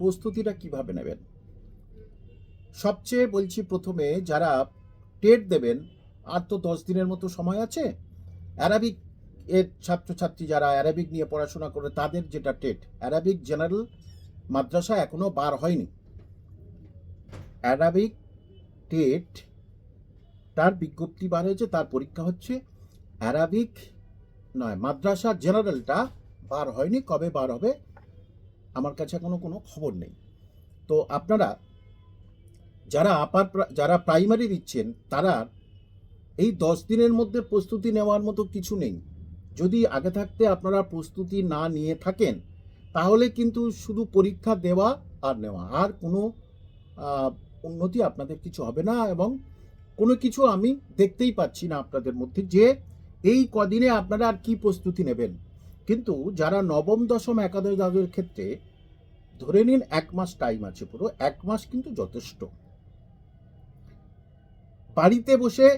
প্রস্তুতিটা কীভাবে নেবেন? সবচেয়ে বলছি প্রথমে যারা টেট দেবেন, আর তো দশ দিনের মতো সময় আছে অ্যারাবিক এর ছাত্রছাত্রী যারা অ্যারাবিক নিয়ে পড়াশোনা করে, তাদের যেটা টেট অ্যারাবিক জেনারেল মাদ্রাসা এখনও বার হয়নি। অ্যারাবিক টেট, তার বিজ্ঞপ্তি বার হয়েছে, তার পরীক্ষা হচ্ছে অ্যারাবিক নয়, মাদ্রাসা জেনারেলটা বার হয়নি, কবে বার হবে? আমার কাছে এখনও কোনো খবর নেই। তো আপনারা যারা আপার যারা প্রাইমারি দিচ্ছেন, তারা এই দশ দিনের মধ্যে প্রস্তুতি নেওয়ার মতো কিছু নেই। যদি আগে থাকতে আপনারা প্রস্তুতি না নিয়ে থাকেন, তাহলে কিন্তু শুধু পরীক্ষা দেওয়া আর নেওয়া, আর কোনো উন্নতি আপনাদের কিছু হবে না এবং কোনো কিছু আমি দেখতেই পাচ্ছি না আপনাদের মধ্যে যে এই কদিনে আপনারা আর কি প্রস্তুতি নেবেন। কিন্তু যারা নবম, দশম, একাদশ, দ্বাদশের ক্ষেত্রে ধরে নিন এক মাস টাইম আছে পুরো, এক মাস কিন্তু যথেষ্ট। বাড়িতে বসে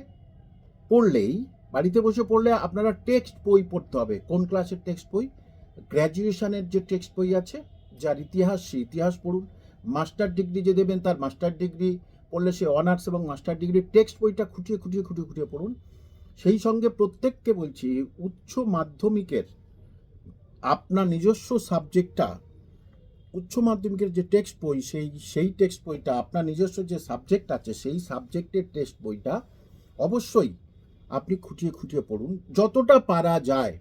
পড়লেই, বাড়িতে বসে পড়লে আপনারা টেক্সট বই পড়তে হবে। কোন ক্লাসের টেক্সট বই? গ্র্যাজুয়েশনের যে টেক্সট বই আছে, যার ইতিহাস, সে ইতিহাস পড়ুন। মাস্টার ডিগ্রি যে দেবেন, তার মাস্টার ডিগ্রি পড়লে সে অনার্স এবং মাস্টার ডিগ্রি টেক্সট বইটা খুঁটিয়ে খুঁটিয়ে খুঁটিয়ে খুঁটিয়ে পড়ুন। সেই সঙ্গে প্রত্যেককে বলছি, উচ্চ মাধ্যমিকের আপনার নিজস্ব সাবজেক্টটা উচ্চ মাধ্যমিকের যে টেক্সট বই, সেই সেই টেক্সট বইটা, আপনার নিজস্ব যে সাবজেক্ট আছে, সেই সাবজেক্টের টেক্সট বইটা অবশ্যই আপনি খুঁটিয়ে খুঁটিয়ে পড়ুন, যতটা পারা যায়।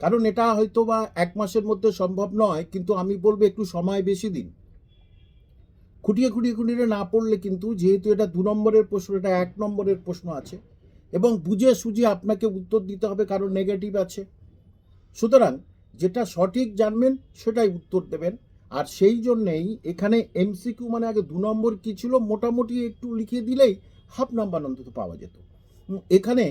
কারণ এটা হয়তো বা এক মাসের মধ্যে সম্ভব নয়, কিন্তু আমি বলব একটু সময় বেশি দিন। খুঁটিয়ে খুঁটিয়ে খুঁটিয়ে না পড়লে কিন্তু যেহেতু এটা দু নম্বরের প্রশ্ন, এটা এক নম্বরের প্রশ্ন আছে, এবং বুঝে সুঝে আপনাকে উত্তর দিতে হবে কারণ নেগেটিভ আছে। সুতরাং যেটা সঠিক জানবেন, সেটাই উত্তর দেবেন। আর সেই জন্যেই এখানে এমসিকিউ মানে আগে দু নম্বর কি ছিল? মোটামুটি একটু লিখে দিলেই হাফ নাম্বার অন্তত পাওয়া যেত। এখানে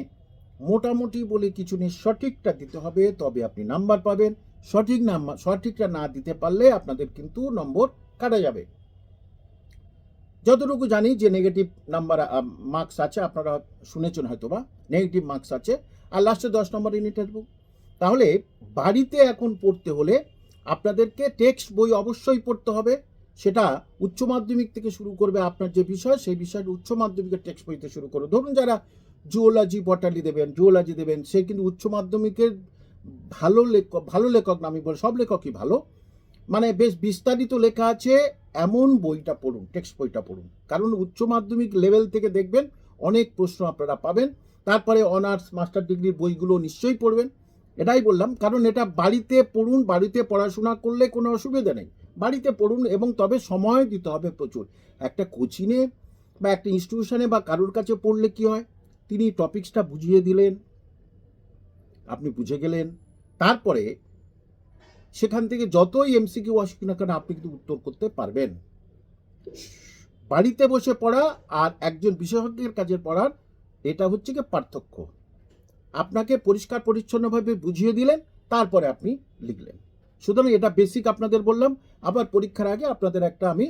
মোটামুটি বলে কিছু নেই, সঠিকটা দিতে হবে, তবে আপনি নাম্বার পাবেন। সঠিক নাম্বার, সঠিকটা না দিতে পারলে আপনাদের কিন্তু নম্বর কাটা যাবে। যতটুকু জানি যে নেগেটিভ নাম্বার মার্কস আছে, আপনারা শুনেছেন হয়তো বা নেগেটিভ মার্কস আছে। আর লাস্টে দশ নম্বর ইন্টারভিউ তাহলে বাড়িতে এখন পড়তে হলে আপনাদেরকে টেক্সট বই অবশ্যই পড়তে হবে। সেটা উচ্চ মাধ্যমিক থেকে শুরু করবে আপনার যে বিষয়, সেই বিষয়টা উচ্চ মাধ্যমিকের টেক্সট বইতে শুরু করবে ধরুন যারা জুওলজি বটালি দেবেন, জুওলজি দেবেন, সে কিন্তু উচ্চ মাধ্যমিকের ভালো লেখক ভালো লেখক না, আমি বলি সব লেখকই ভালো। মানে বেশ বিস্তারিত লেখা আছে, এমন বইটা পড়ুন, টেক্সট বইটা পড়ুন। কারণ উচ্চ মাধ্যমিক লেভেল থেকে দেখবেন অনেক প্রশ্ন আপনারা পাবেন। তারপরে অনার্স, মাস্টার ডিগ্রির বইগুলো নিশ্চয়ই পড়বেন। এটাই বললাম, কারণ এটা বাড়িতে পড়ুন, বাড়িতে পড়াশোনা করলে কোনো অসুবিধা নেই। বাড়িতে পড়ুন এবং তবে সময় দিতে হবে প্রচুর। একটা কোচিংয়ে বা একটা ইনস্টিটিউশনে বা কারোর কাছে পড়লে কি হয়? তিনি টপিকসটা বুঝিয়ে দিলেন, আপনি বুঝে গেলেন। তারপরে সেখান থেকে যতই এমসিকিউ আসুক না কেন, আপনি কিন্তু উত্তর করতে পারবেন। বাড়িতে বসে পড়া আর একজন বিশেষজ্ঞের কাছে পড়ার, এটা হচ্ছে কি পার্থক্য। আপনাকে পরিষ্কার পরিচ্ছন্নভাবে বুঝিয়ে দিলেন, তারপরে আপনি লিখলেন। সুতরাং এটা বেসিক আপনাদের বললাম, আবার পরীক্ষার আগে আপনাদের একটা আমি